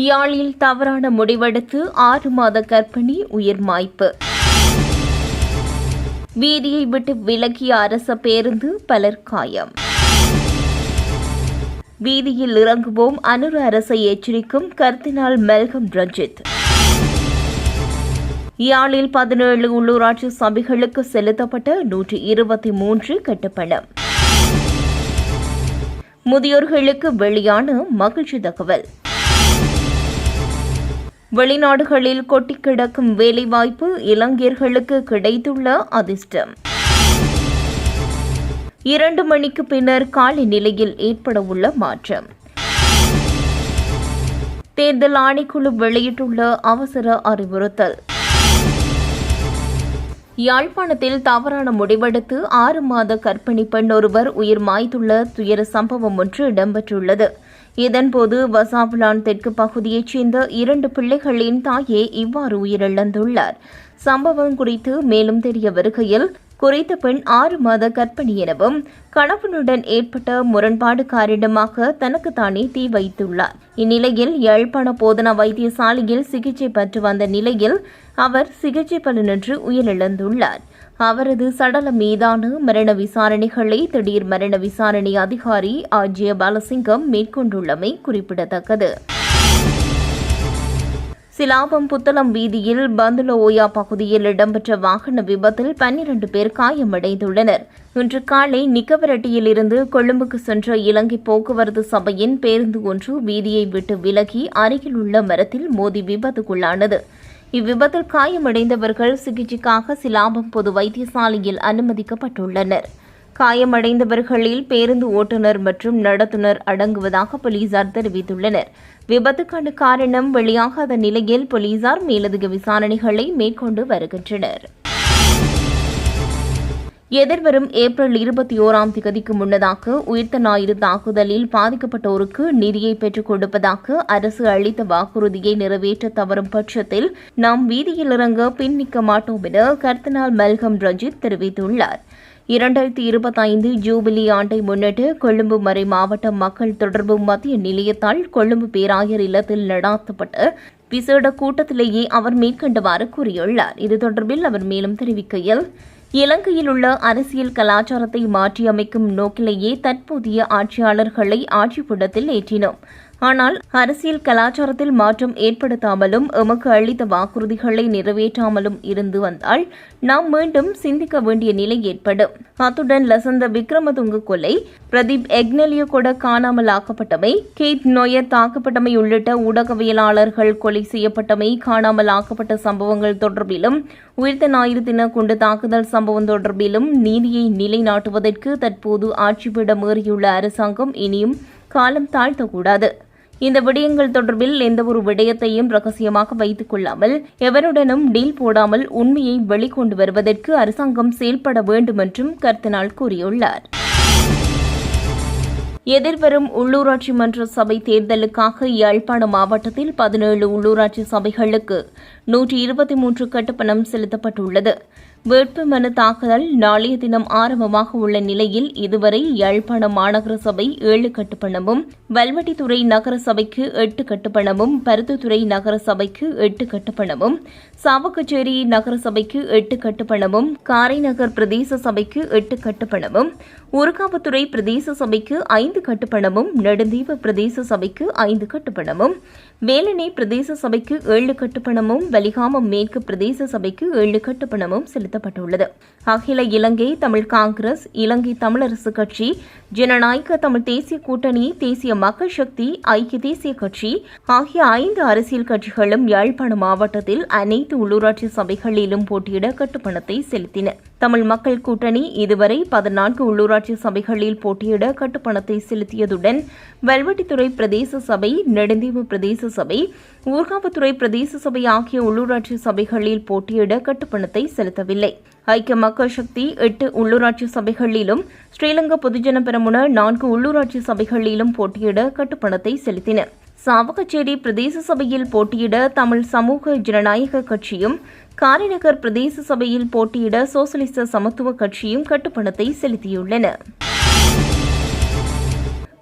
யாழில் தவறான முடிவெடுத்து ஆறு மாத கர்ப்பிணி உயிர் மாய்ப்பு. வீதியை விட்டு விலகிய அரச பேருந்து பலர் காயம். வீதியில் இறங்குவோம் அனுர அரசை எச்சரிக்கும் கர்தினால் மெல்கம் ரஞ்சித். யாழில் பதினேழு உள்ளூராட்சி சபைகளுக்கு செலுத்தப்பட்ட நூற்றி இருபத்தி மூன்று கட்டுப்பணம். முதியோர்களுக்கு வெளியான மகிழ்ச்சி தகவல். வெளிநாடுகளில் கொட்டி கிடக்கும் வேலைவாய்ப்பு இளைஞர்களுக்கு கிடைத்துள்ள அதிர்ஷ்டம். இரண்டு மணிக்கு பின்னர் காலை நிலையில் ஏற்படவுள்ள மாற்றம். தேர்தல் ஆணைக்குழு வெளியிட்டுள்ள அவசர அறிவுறுத்தல். யாழ்ப்பாணத்தில் தவறான முடிவெடுத்து ஆறு மாத கர்ப்பிணி பெண் ஒருவர் உயிர் மாய்த்துள்ள துயர சம்பவம் ஒன்று இடம்பெற்றுள்ளது. இதன்போது வசாபுலான் தெற்கு பகுதியைச் சேர்ந்த இரண்டு பிள்ளைகளின் தாயே இவ்வாறு உயிரிழந்துள்ளார். சம்பவம் குறித்து மேலும் தெரிய வருகையில் குறித்த பெண் ஆறு மாத கர்ப்பிணி எனவும் கணவனுடன் ஏற்பட்ட முரண்பாடு காரணமாக தனக்குத்தானே தீ வைத்துள்ளார். இந்நிலையில் யாழ்ப்பாண போதனா வைத்தியசாலையில் சிகிச்சை பெற்று வந்த நிலையில் அவர் சிகிச்சை பலனின்றி உயிரிழந்துள்ளார். அவரது சடலம் மீதான மரண விசாரணைகளை திடீர் மரண விசாரணை அதிகாரி அஜய பாலசிங்கம் மேற்கொண்டுள்ளமை குறிப்பிடத்தக்கது. சிலாபம் புத்தளம் வீதியில் பந்துல ஓயா பகுதியில் இடம்பெற்ற வாகன விபத்தில் பன்னிரண்டு பேர் காயமடைந்துள்ளனர். இன்று காலை நிக்கவரட்டியில் இருந்து கொழும்புக்கு சென்ற இலங்கை போக்குவரத்து சபையின் பேருந்து ஒன்று வீதியை விட்டு விலகி அருகில் உள்ள மரத்தில் மோதி விபத்துக்குள்ளானது. இவ்விபத்தில் காயமடைந்தவர்கள் சிகிச்சைக்காக சிலாபம் பொது வைத்தியசாலையில் அனுமதிக்கப்பட்டுள்ளனர். காயமடைந்தவர்களில் பேருந்து ஓட்டுநர் மற்றும் நடத்துனர் அடங்குவதாக போலீசார் தெரிவித்துள்ளனர். விபத்துக்கான காரணம் வெளியாகாத நிலையில் போலீசார் மேலதிக விசாரணைகளை மேற்கொண்டு வருகின்றனர். எதிர்வரும் ஏப்ரல் இருபத்தி ஓராம் தேதிக்கு முன்னதாக உயிர்த்த ஞாயிறு தாக்குதலில் பாதிக்கப்பட்டோருக்கு நிதியை பெற்றுக் கொடுப்பதாக அரசு அளித்த வாக்குறுதியை நிறைவேற்ற தவறும் பட்சத்தில் நாம் வீதியில் இறங்க பின்னிக்க மாட்டோம் என கர்த்தனால் மல்கம் ரஞ்சித் தெரிவித்துள்ளார். இரண்டாயிரத்தி இருபத்தைந்து ஜூபிலி ஆண்டை முன்னிட்டு கொழும்பு மறை மாவட்ட மக்கள் தொடர்பு மத்திய நிலையத்தால் கொழும்பு பேராயர் இல்லத்தில் நடாத்தப்பட்ட விசேட கூட்டத்திலேயே அவர் மேற்கண்டவாறு கூறியுள்ளார். இது தொடர்பில் அவர் மேலும் தெரிவிக்கையில் இலங்கையில் உள்ள அரசியல் கலாச்சாரத்தை மாற்றியமைக்கும் நோக்கிலேயே தற்போதைய ஆட்சியாளர்களை ஆட்சிப்பிடத்தில் ஏற்றினோம். ஆனால் அரசியல் கலாச்சாரத்தில் மாற்றம் ஏற்படுத்தாமலும் எமக்கு அளித்த வாக்குறுதிகளை நிறைவேற்றாமலும் இருந்து வந்தால் நாம் மீண்டும் சிந்திக்க வேண்டிய நிலை ஏற்படும். அத்துடன் லசந்த விக்ரமதுங்க கொலை பிரதீப் எக்னலியோ கூட காணாமல் ஆக்கப்பட்டமை கேத் நோயர் தாக்கப்பட்டமை உள்ளிட்ட ஊடகவியலாளர்கள் கொலை செய்யப்பட்டமை காணாமல் ஆக்கப்பட்ட சம்பவங்கள் தொடர்பிலும் உயிர்த்த ஞாயிறு தின குண்டு தாக்குதல் சம்பவம் தொடர்பிலும் நீதியை நிலைநாட்டுவதற்கு தற்போது ஆட்சிபீடம் ஏறியுள்ள அரசாங்கம் இனியும் காலம் தாழ்த்தக்கூடாது. இந்த விடயங்கள் தொடர்பில் எந்தவொரு விடயத்தையும் ரகசியமாக வைத்துக் கொள்ளாமல் எவருடனும் டீல் போடாமல் உண்மையை வெளிக்கொண்டு வருவதற்கு அரசாங்கம் செயல்பட வேண்டும் என்றும் கர்த்தனால் கூறியுள்ளார். எதிர்வரும் உள்ளூராட்சி மன்ற சபை தேர்தலுக்காக யாழ்ப்பாணம் மாவட்டத்தில் பதினேழு உள்ளூராட்சி சபைகளுக்கு நூற்றி இருபத்தி மூன்று கட்டுப்பணம் செலுத்தப்பட்டுள்ளது. வேட்புமனு தாக்குதல் நாளைய தினம் ஆரம்பமாக உள்ள நிலையில் இதுவரை யாழ்ப்பாணம் மாநகர சபை ஏழு கட்டுப்பணமும் வல்வட்டித்துறை நகர சபைக்கு எட்டு கட்டுப்பணமும் பருத்துத்துறை நகர சபைக்கு எட்டு கட்டுப்பணமும் சாவக்கச்சேரி நகர சபைக்கு எட்டு கட்டுப்பணமும் காரைநகர் பிரதேச சபைக்கு எட்டு கட்டுப்பணமும் உருகாவத்துறை பிரதேச சபைக்கு ஐந்து கட்டுப்பணமும் நெடுந்தீவு பிரதேச சபைக்கு ஐந்து கட்டுப்பணமும் வேலனை பிரதேச சபைக்கு ஏழு கட்டுப்பணமும் வலிகாமம் மேற்கு பிரதேச சபைக்கு ஏழு கட்டுப்பணமும் செலுத்தப்பட்டுள்ளது அகில இலங்கை தமிழ் காங்கிரஸ் இலங்கை தமிழரசு கட்சி ஜனநாயக தமிழ் தேசிய கூட்டணி தேசிய மக்கள் சக்தி ஐக்கிய தேசிய கட்சி ஆகிய ஐந்து அரசியல் கட்சிகளும் யாழ்ப்பாணம் மாவட்டத்தில் அனைத்து உள்ளூராட்சி சபைகளிலும் போட்டியிட கட்டுப்பணத்தை செலுத்தின. தமிழ் மக்கள் கூட்டணி இதுவரை பதினான்கு உள்ளூராட்சி சபைகளில் போட்டியிட கட்டுப்பணத்தை செலுத்தியதுடன் வல்வெட்டித்துறை பிரதேச சபை நெடுந்தீவு பிரதேச சபை ஊர்காவத்துறை பிரதேச சபை ஆகிய உள்ளூராட்சி சபைகளில் போட்டியிட கட்டுப்பணத்தை செலுத்தவில்லை. ஐக்கிய மக்கள் சக்தி எட்டு உள்ளூராட்சி சபைகளிலும் ஸ்ரீலங்கா பொதுஜன பெரமுன நான்கு உள்ளூராட்சி சபைகளிலும் போட்டியிட கட்டுப்பணத்தை செலுத்தின சாவகச்சேரி பிரதேச சபையில் போட்டியிட தமிழ் சமூக ஜனநாயக கட்சியும் காரைநகர் பிரதேச சபையில் போட்டியிட சோசலிச சமத்துவ கட்சியும் கட்டுப்பணத்தை செலுத்தியுள்ளன.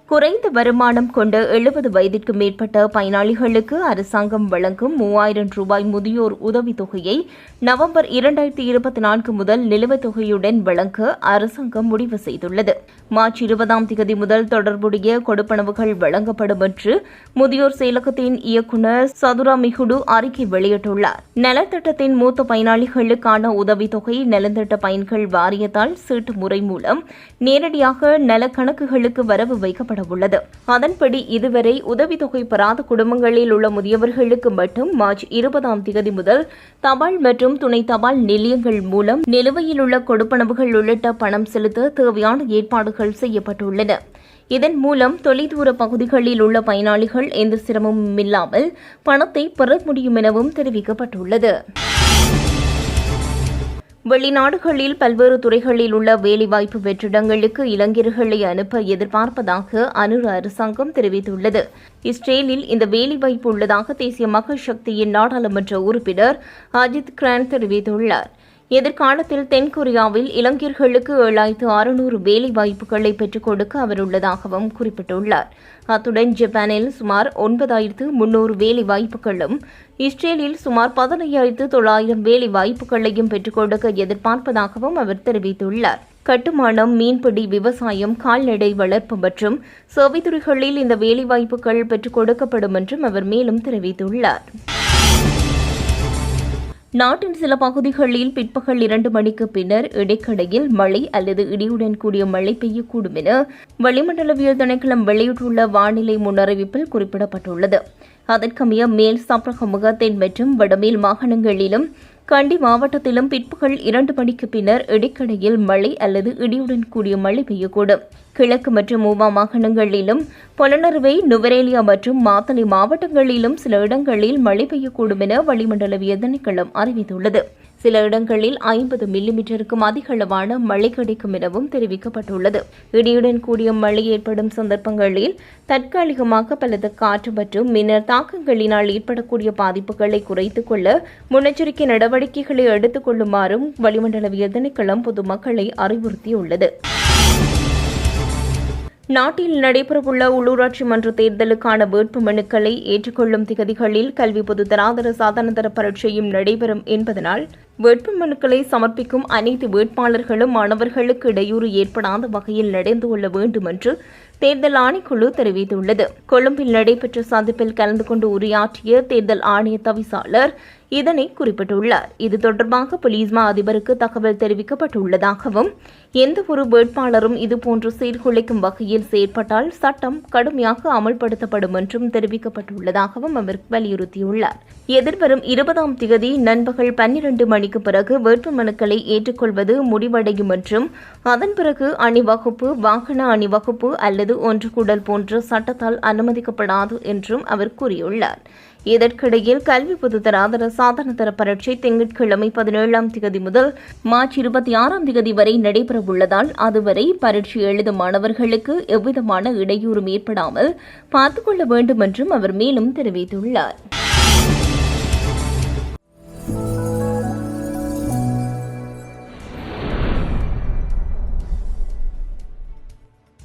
குறைந்த வருமானம் கொண்ட எழுபது வயதிற்கு மேற்பட்ட பயனாளிகளுக்கு அரசாங்கம் வழங்கும் மூவாயிரம் ரூபாய் முதியோர் உதவித்தொகையை நவம்பர் இரண்டாயிரத்தி இருபத்தி நான்கு முதல் நிலுவைத் தொகையுடன் வழங்க அரசாங்கம் முடிவு செய்துள்ளது. மார்ச் இருபதாம் தேதி முதல் தொடர்புடைய கொடுப்பனவுகள் வழங்கப்படும் என்று முதியோர் செயலகத்தின் இயக்குநர் சதுரா மிகுடு அறிக்கை வெளியிட்டுள்ளார். நலத்திட்டத்தின் மூத்த பயனாளிகளுக்கான உதவித்தொகை நலத்திட்ட பயன்கள் வாரியத்தால் சீட்டு முறை மூலம் நேரடியாக நலக்கணக்குகளுக்கு வரவு வரவு வைக்கப்பட உள்ளது அதன்படி இதுவரை உதவித்தொகை பெறாத குடும்பங்களில் உள்ள முதியவர்களுக்கு மட்டும் மார்ச் இருபதாம் தேதி முதல் தபால் மற்றும் துணை தபால் நிலையங்கள் மூலம் நிலுவையில் உள்ள கொடுப்பனவுகள் உள்ளிட்ட பணம் செலுத்த தேவையான ஏற்பாடுகள் செய்யப்பட்டுள்ளன. இதன் மூலம் தொலைதூர பகுதிகளில் உள்ள பயனாளிகள் எந்த சிரமமும் இல்லாமல் பணத்தை பெற முடியும் எனவும் தெரிவிக்கப்பட்டுள்ளது. வெளிநாடுகளில் பல்வேறு துறைகளில் உள்ள வேலைவாய்ப்பு வெற்றிடங்களுக்கு இளைஞர்களை அனுப்ப எதிர்பார்ப்பதாக அனுர் அரசாங்கம் தெரிவித்துள்ளது. இஸ்ரேலில் இந்த வேலைவாய்ப்பு உள்ளதாக தேசிய மக்கள் சக்தியின் நாடாளுமன்ற உறுப்பினர் அஜித் கிரான் தெரிவித்துள்ளார். எதிர்காலத்தில் தென்கொரியாவில் இளைஞர்களுக்கு ஏழாயிரத்து அறுநூறு வேலை வாய்ப்புகளை பெற்றுக் கொடுக்க அவர் உள்ளதாகவும் குறிப்பிட்டுள்ளார். அத்துடன் ஜப்பானில் சுமார் ஒன்பதாயிரத்து முன்னூறு வேலை வாய்ப்புகளும் இஸ்ரேலில் சுமார் பதினையாயிரத்து தொள்ளாயிரம் வேலை வாய்ப்புகளையும் பெற்றுக் கொடுக்க எதிர்பார்ப்பதாகவும் அவர் தெரிவித்துள்ளார். கட்டுமானம் மீன்பிடி விவசாயம் கால்நடை வளர்ப்பு மற்றும் சேவைத்துறைகளில் இந்த வேலைவாய்ப்புகள் பெற்றுக் கொடுக்கப்படும் என்றும் அவர் மேலும் தெரிவித்துள்ளார். நாட்டின் சில பகுதிகளில் பிற்பகல் இரண்டு மணிக்கு பின்னர் இடைக்கடையில் மழை அல்லது இடியுடன் கூடிய மழை பெய்யக்கூடும் என வளிமண்டலவியல் திணைக்களம் வெளியிட்டுள்ள வானிலை முன்னறிவிப்பில் குறிப்பிடப்பட்டுள்ளது. அதற்கமைய மேல் சப்ரகமுக தென் மற்றும் வடமேல் மாகாணங்களிலும் கண்டி மாவட்டத்திலும் பிற்பகல் இரண்டு மணிக்கு பின்னர் இடைக்கடையில் மழை அல்லது இடியுடன் கூடிய மழை பெய்யக்கூடும். கிழக்கு மற்றும் மூவா மாகாணங்களிலும் பொலனறுவை நுவரேலியா மற்றும் மாத்தளை மாவட்டங்களிலும் சில இடங்களில் மழை பெய்யக்கூடும் என வளிமண்டலவிய திணைக்களம் அறிவித்துள்ளது. சில இடங்களில் ஐம்பது மில்லிமீட்டருக்கும் அதிக அளவான மழை கிடைக்கும் எனவும் தெரிவிக்கப்பட்டுள்ளது. இடியுடன் கூடிய மழை ஏற்படும் சந்தர்ப்பங்களில் தற்காலிகமாக பலத்த காற்று மற்றும் மின்னர் தாக்கங்களினால் ஏற்படக்கூடிய பாதிப்புகளை குறைத்துக் கொள்ள முன்னெச்சரிக்கை நடவடிக்கைகளை எடுத்துக் கொள்ளுமாறும் வளிமண்டலவியல் திணைக்களம் பொதுமக்களை அறிவுறுத்தியுள்ளது. நாட்டில் நடைபெறவுள்ள உள்ளூராட்சி மன்ற தேர்தலுக்கான வேட்பு மனுக்களை ஏற்றுக்கொள்ளும் திகதிகளில் கல்வி பொது தராதர சாதனதர பரீட்சையும் நடைபெறும் என்பதனால் வேட்பு மனுக்களை சமர்ப்பிக்கும் அனைத்து வேட்பாளர்களும் மாணவர்களுக்கு இடையூறு ஏற்படாத வகையில் நடந்து கொள்ள வேண்டும் என்று தேர்தல் ஆணைக்குழு தெரிவித்துள்ளது. கொழும்பில் நடைபெற்ற சந்திப்பில் கலந்து கொண்டு உரையாற்றிய தேர்தல் ஆணைய தவிசாளர் இதனை குறிப்பிட்டுள்ளார். இது தொடர்பாக போலீஸ்மா அதிபருக்கு தகவல் தெரிவிக்கப்பட்டுள்ளதாகவும் எந்த ஒரு வேட்பாளரும் இதுபோன்று சீர்குலைக்கும் வகையில் செயற்பட்டால் சட்டம் கடுமையாக அமல்படுத்தப்படும் என்றும் தெரிவிக்கப்பட்டுள்ளதாகவும் அவர் வலியுறுத்தியுள்ளார். எதிர்வரும் இருபதாம் தேதி நண்பகல் பன்னிரண்டு மணிக்கு பிறகு வேட்புமனுக்களை ஏற்றுக்கொள்வது முடிவடையும் என்றும் அதன் பிறகு அணிவகுப்பு வாகன அணிவகுப்பு அல்லது ஒன்று கூடல் போன்ற சட்டத்தால் அனுமதிக்கப்படாது என்றும் அவர் கூறியுள்ளார். இதற்கிடையில் கல்வி பொதுத்தராதர சாதனதர பரீட்சை திங்கட்கிழமை பதினேழாம் தேதி முதல் மார்ச் இருபத்தி ஆறாம் தேதி வரை நடைபெறவுள்ளதால் அதுவரை பரீட்சை எழுதும் மாணவர்களுக்கு எவ்விதமான இடையூறும் ஏற்படாமல் பார்த்துக் கொள்ள வேண்டும் என்றும் அவர் மேலும் தெரிவித்துள்ளார்.